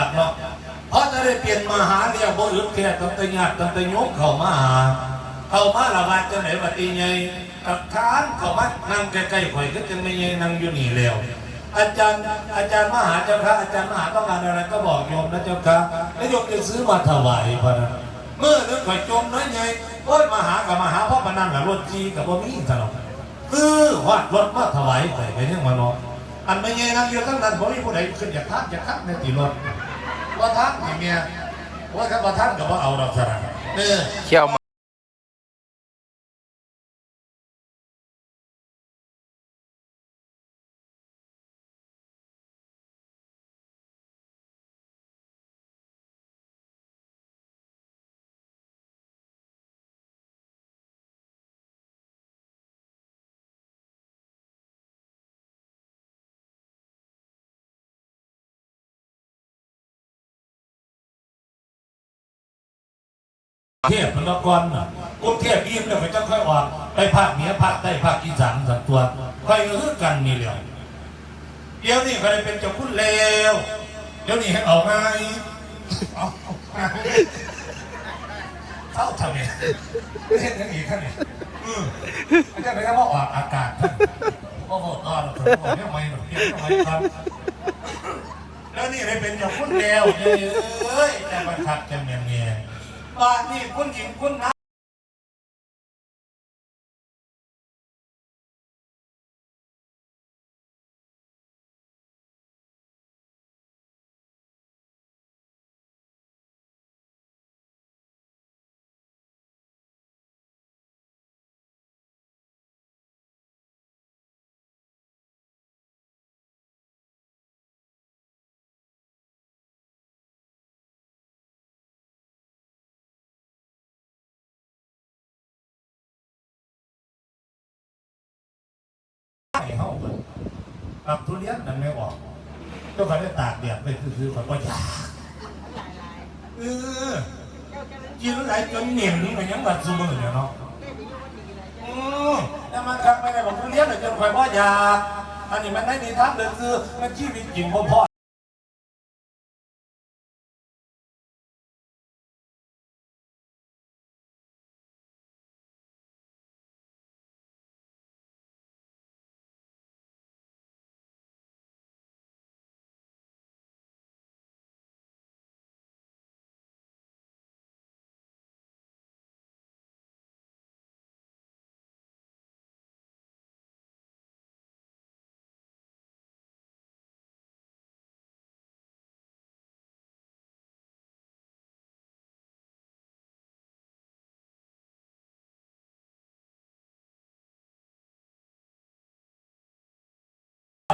ากเนาะเพราะจะได้เปลี่ยนมาหาเรียบ่อึดแค่ตั้งแต่ญาติตั้งแต่โยมเข้ามาหาเข้ามาละบาดจะไหนบัดนี้ไงกับทานเข้ามานั่งใกล้ๆข่อยก็จะไม่ไงนั่งอยู่นี่แล้วอาจารย์อาจารย์มหาเจ้าค่ะอาจารย์มหาต้องการอะไรก็บอกโยมนะเจ้าค่ะแล้วโยมจะซื้อมาถวายพะนะเมื่อนึกข่อยจมน้อยไงโอ้ยมหากับมหาพ่อปนันกับรถจีกับบ่มีตลอดคือวาดรถมาถวายข่อยไปยังมาเนาะ อันไม่เงนั่งเยู่ทั้งนั้นบ่มีผู้ใดขึ้นอยากทักอยากทักในตีรถว่าทักอย่างเมียว่าครับว่าทักกับว่าเอาเราสระเออเขี่ยว เทพมันละกรน่ะกรุงเทพยิ่งเนี่ยมันจะค่อยออกไปภาคเหนือภาคใต้ภาคอีสานสักตัวค่อยก็คือกันนี่แหละเดี๋ยวนี้ก็เลยเป็นเจ้าคุณแล้วเดี๋ยวนี้ให้เอาไงเอาเข้าทำไงไม่เห็นอย่างนี้ท่านเนี่ยอืมอาจารย์ไม่ได้ว่าออกอากาศท่านก็บอกตอนผมบอกเรื่องไม่หรอกเรื่ไม่ครับแล้วนี่เลยเป็นเจ้าคุณแล้วเอ้ยจะมาขัดกันอย่างเว่าที่คุณหญิงคุณนะใกับทุเรียนนั่นไม่ออกเจ้าเขาได้ตากแดดไปคือๆขาก็อยากเออกินหลายจนเหนียนมันยังบัดซูมือเนี่ยเนาะอืมแล้วมันคักไม่ได้บอกทุเรียนเลยจนคอยพ่อยากอันนี้มันได้ในทางเดินซื้อมันชีวิตจริงพ่อ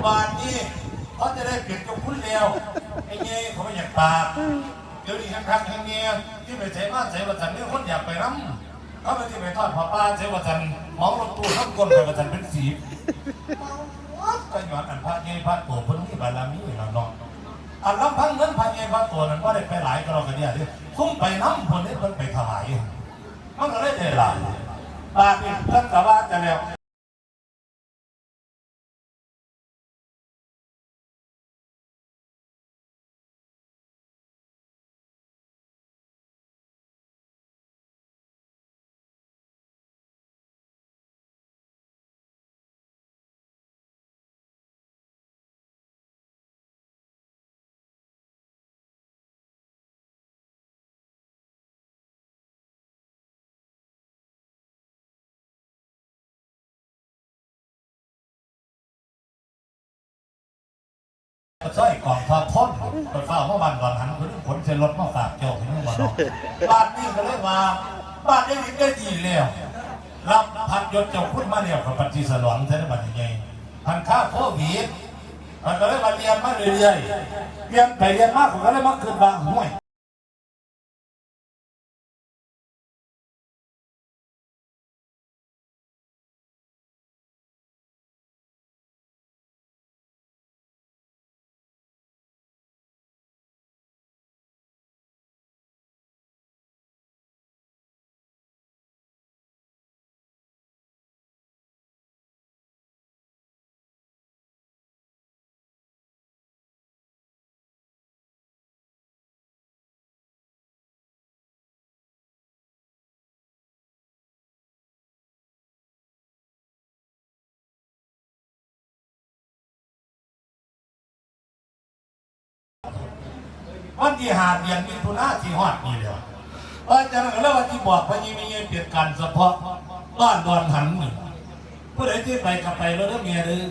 บานนี้เขาจะได้เปลี่ยนจงคุณแล้วไอ้เงี้ยเขาไม่อยากปากเดี๋ยวนี้ครั้งๆครั้งเงี้ยที่ไปใช้บ้านใช้วัสันเนี่คนอยากไปน้ำเขาไปที่ไปทอดผ้าป้าใช้วัสันมองรถตู้ทั้งก้นไปวัสันเป็นสีก็ย้อนอันพระเงี้ยพระตัวพิ่นที่บารมีเราเนาะอันลำพังเงินพระเงี้ยพระตัวนั้นก็ได้ไปหลายกรอกกระเดียที่คุ้มไปน้ำคนนี้เพิ่นไปถวายมันก็ได้ได้หลายบาทนี่เพิ่นกะว่าจะแล้ว สร้อยกล่องทองพ้นเปิดฝ้าเมื่อวันก่อนหันคนขนเส้นรถมาฝากเจ้าที่นี่มาเนาะบ้านนี้ก็เลยมาบ้านนี้มีได้ดีแล้วรับพัดยศเจ้าพุ่นมาเนี่ยกับปฏิสลองใช่ไหมบัดนี้ไงพันค่าโควิดมันก็เลยมาเรียนมาเรื่อยๆเรียนไปเรียนมากผมก็เลยมาขึ้นบางห้วย วันที่หาเดือนมิถุนาที่หอดนี่เดียวเพราะฉะนั้นแล้ววันที่บอกพญิมีเงินเปลี่ยนการเฉพาะบ้านดอนหันนี่ผู้ใดที่ไปกับไปแล้วเรื่องเมียหรือ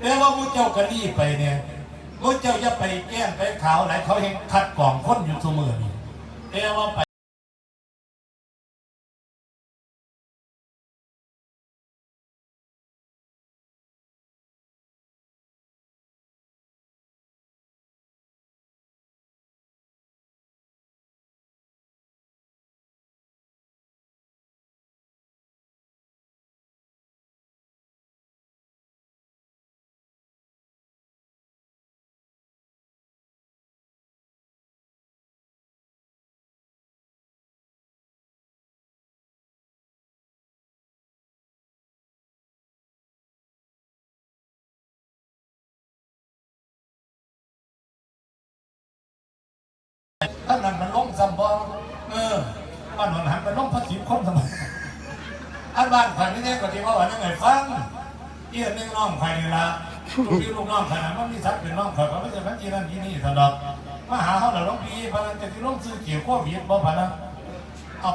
แต่ว่ามุเจ้ากะนี่ไปเนี่ยมุเจ้าจะไปแก้งไปขาวไหลเขาเห็นคัดกล่องคนอยู่เสมอนี่แต่ว่าไป ท่านนั้นมันล้มซ้ำบ่เออบ้านหนนหันมันล้มพระสิบคนสำไมอันบ้านข่อยนี่เนี่ยก็ที่ว่าวันนั้นไงฟังเอี้ยนนึงน้องข่อยนี่ละลูกพี่ลูกน้องขนาดมันมีสักเป็นน้องข่อยก็ไม่ใช่พระจีนั่นที่นี่สนอกมาหาเขาเราล้มพี่พนันจะที่ล้มซื้อเกี่ยวข้อวิดบ่พนันเอา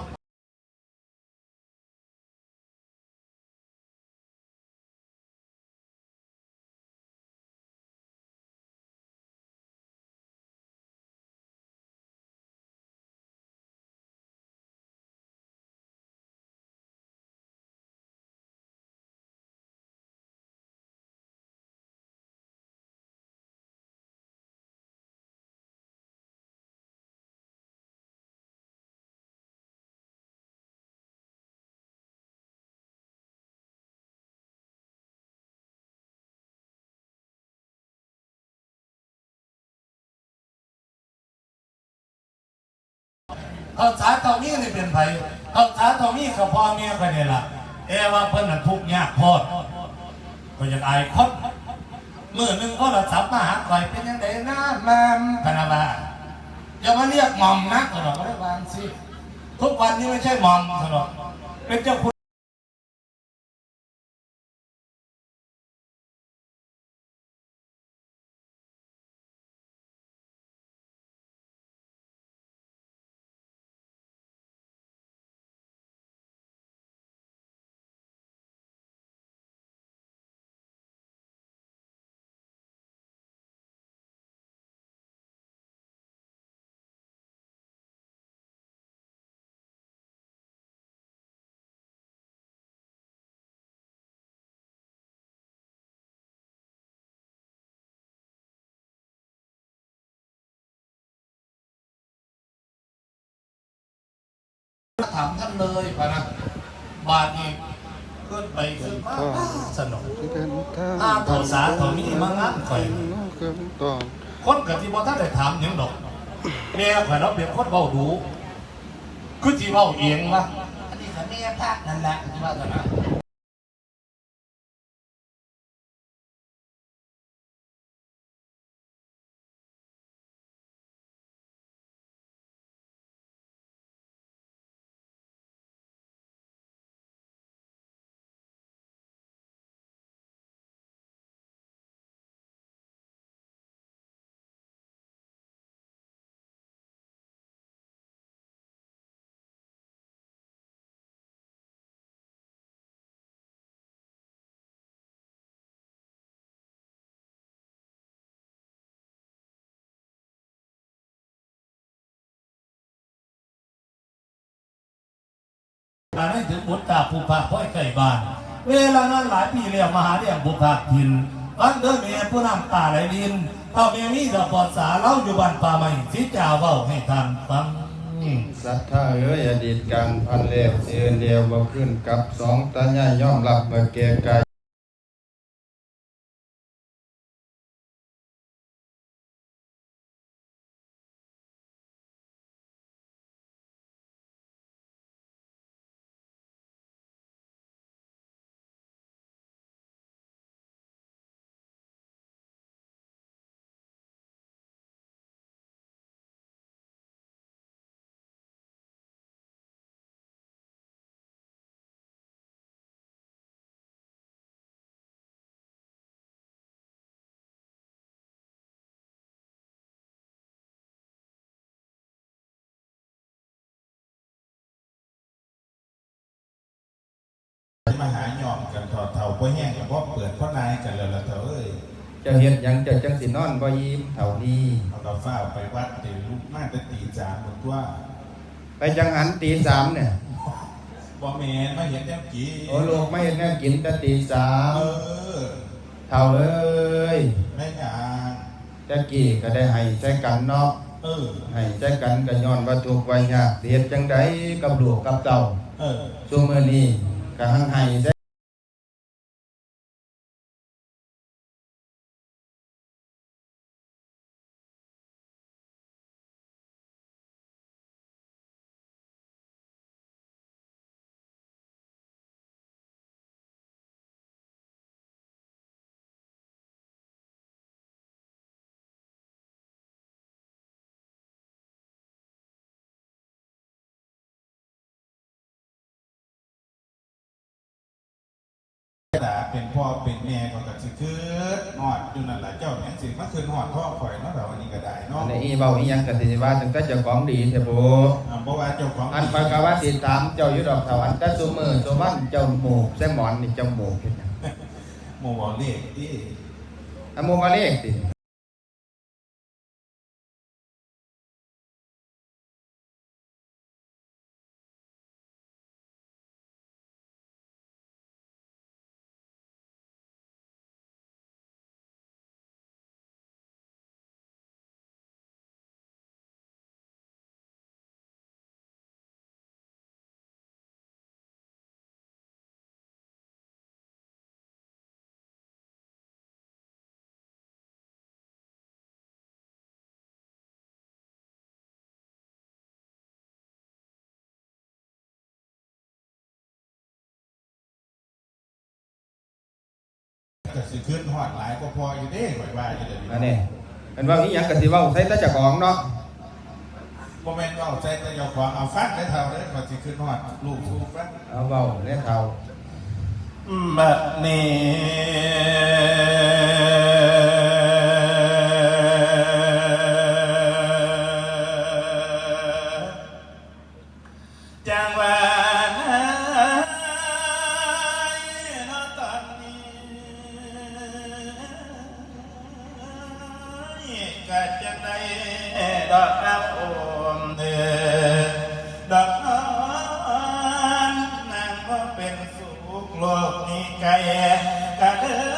ขาสาเท่านี้เลยเป็นไผเขาสาเท่านี้กับพ่อเมียกันนี่ล่ะแต่ว่าเพิ่นน่ะทุกข์ยากพอดก็อยากอายคนมื่อนึงก็เราสับมาหาคอยเป็นยังไงนะแมมพนาบาอย่ามาเรียกหม่อมนะก็เรอก็ได้วางสิทุกวันนี้ไม่ใช่หม่อมตลอดเป็นเจ้าคุณามท่านเลยพะนะบาทนี้ขึ้นไปขึ้นมาสนุกถ้าวภาษาเขามีมางานข่อยคนกับที่บ่ท่านได้ถามยังดอกแม่ข่อยเราเป็นคนเบาดูคือที่เบาเอียงวะอันนี้ก็แม่ภาคนั่นแหละที่ว่าแต่นะ การให้ถึงบุตรตาผู้ภาพ่อยไก่บ้าน เวลานั้นหลายปีแล้วมหาเรียงบุภาคทินอันเดิมเมียผู้นำตาไหลดินเท่าเมียมีดอกปอดสาเล่าอยู่บ้านป่าใหม่สิจ่าเว้าให้ทานฟังสัทธาเอ้ยอดีตการพันเล็บเอืนเดียวบ่ขึ้นกับสองตาญ่าย่อมหลับเมื่อเกกาย พ่อแห้งกับพ่อเปิดพ่อนายกันแล้วล่ะเถอะเอ้ยจะเฮ็ดหยังจะจังสินอนบ่ยิ้มเท่านี้เอาเราเฝ้าไปวัดเดี๋ยวลูกมาจะตีจามหมดว่า ไปจังหันตีสามเนี่ยบ่แม่นมาเห็นแจ้งกี้โอ้ลูกไม่เห็นแม่กินแต่ตีสามเออเท่าเอ้ยไม่อยากตะกี้ก็ได้ให้ใช้กันเนาะเออให้ใช้กันก็ย้อนว่าทุกข์ว่ายากเฮ็ดจังไดกับลูกกับเต้าเออซุมื้อนี้ก็หังให้ ใช้ด่าเป็นพ่อเป็นแม่ก็กระสิคืดหอดอยู่นั่นแหละเจ้าเนี่ยสิมาคืนหอดพ่อข่อยเนาะแบบวันนี้ก็ได้เนาะอันนี้อีเว้าอีหยังก็สิว่าตั้งแต่เจ้าของดีแท้บ่อ่าเพราะว่าเจ้าของอันปากกาว่าสิถามเจ้าอยู่ดอกเท่าอันแต่ซุมื้อซุวันเจ้าหมู่แซมหมอนนี่เจ้าหมู่เฮ็ดหยังโมบอกเลขที่อะหมู่มาเลขติกร สิคืนหอดหลายก็พออยู่เด้ข่อยว่าอยู่เดี๋ยวนี้อันนี้อันว่าอีหยังก็สิเว้าใส่แต่เจ้าของเนาะโมเมนต์ก็เอาใจแต่เจ้าของเอาฟันได้เท่าเด้กระสิคืนหอดลูกสู้ฟันเอาเว้าแน่เท่า บัดนี้ สุขโลกนี้ไกลกะเด้